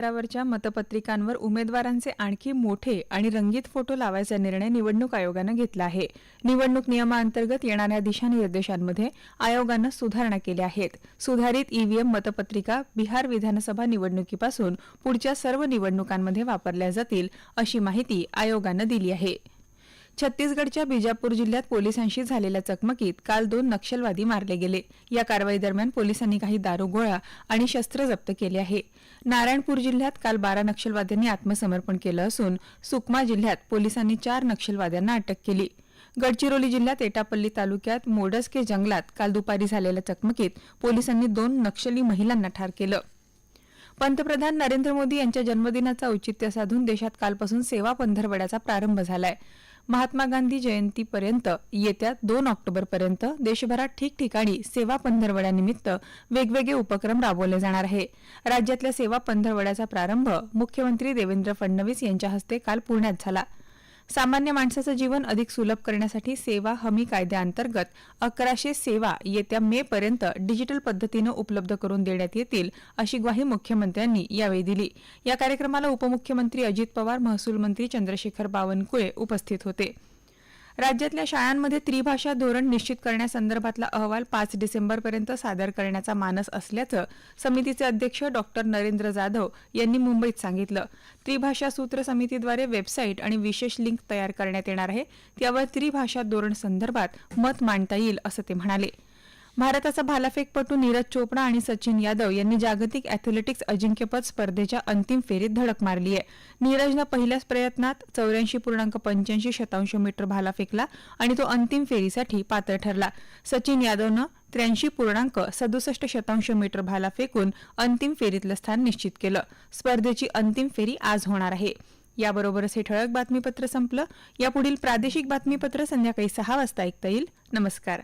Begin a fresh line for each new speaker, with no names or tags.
स्तरावरच्या मतपत्रिकांवर उमेदवारांचे आणखी मोठे आणि रंगीत फोटो लावायचा निर्णय निवडणूक आयोगानं घेतला आहे. निवडणूक नियमाअंतर्गत येणाऱ्या दिशानिर्देशांमध्ये आयोगानं सुधारणा केल्या आहेत. सुधारित ईव्हीएम मतपत्रिका बिहार विधानसभा निवडणुकीपासून पुढच्या सर्व निवडणुकांमध्ये वापरल्या जातील अशी माहिती आयोगानं दिली आहे. छत्तीसगडच्या बिजापूर जिल्ह्यात पोलिसांशी झालेल्या चकमकीत काल दोन नक्षलवादी मारले गेले. या कारवाई दरम्यान पोलिसांनी काही दारुगोळा आणि शस्त्र जप्त केले आहे. नारायणपूर जिल्ह्यात काल बारा नक्षलवाद्यांनी आत्मसमर्पण केलं असून सुकमा जिल्ह्यात पोलिसांनी चार नक्षलवाद्यांना अटक केली. गडचिरोली जिल्ह्यात एटापल्ली तालुक्यात मोडसके जंगलात काल दुपारी झालेल्या चकमकीत पोलिसांनी दोन नक्षली महिलांना ठार केलं. पंतप्रधान नरेंद्र मोदी यांच्या जन्मदिनाचं औचित्य साधून देशात कालपासून सेवा पंधरवड्याचा प्रारंभ झालाय. महात्मा गांधी जयंतीपर्यंत येत्या दोन ऑक्टोबरपर्यंत देशभरात ठिकठिकाणी सेवा पंधरवड्यानिमित्त वेगवेगळे उपक्रम राबवले जाणार आहे. राज्यातल्या सेवा पंधरवड्याचा प्रारंभ मुख्यमंत्री देवेंद्र फडणवीस यांच्या हस्ते काल पुण्यात झाला. सामान्य माणसाचं जीवन अधिक सुलभ करण्यासाठी सेवा हमी कायद्याअंतर्गत अकराशे सेवा येत्या मे पर्यंत डिजिटल पद्धतीनं उपलब्ध करून देण्यात येतील अशी ग्वाही मुख्यमंत्र्यांनी यावेळी दिली. या कार्यक्रमाला उपमुख्यमंत्री अजित पवार महसूल मंत्री चंद्रशेखर बावनकुळे उपस्थित होते. राज्यातल्या शाळांमध्ये त्रिभाषा धोरण निश्चित करण्यासंदर्भातला अहवाल पाच डिसेंबरपर्यंत सादर करण्याचा मानस असल्याचं समितीचे अध्यक्ष डॉक्टर नरेंद्र जाधव यांनी मुंबईत सांगितलं. त्रिभाषा सूत्र समितीद्वारे वेबसाईट आणि विशेष लिंक तयार करण्यात येणार आहे. त्यावर त्रिभाषा धोरण संदर्भात मत मांडता येईल असं ते म्हणाले. भारताचा भालाफेकपटू नीरज चोपडा आणि सचिन यादव यांनी जागतिक अॅथलेटिक्स अजिंक्यपद स्पर्धेच्या अंतिम फेरीत धडक मारली आहे. नीरजनं पहिल्याच प्रयत्नात चौऱ्याऐंशी पूर्णांक पंच्याऐंशी शतांश मीटर भाला फेकला आणि तो अंतिम फेरीसाठी पात्र ठरला. सचिन यादवनं त्र्याऐंशी पूर्णांक सदुसष्ट शतांश मीटर भाला फेकून अंतिम फेरीतलं स्थान निश्चित केलं. स्पर्धेची अंतिम फेरी आज होणार आहे. याबरोबरच हे ठळक बातमीपत्र संपलं. यापुढील प्रादेशिक बातमीपत्र संध्याकाळी सहा वाजता ऐकता येईल. नमस्कार.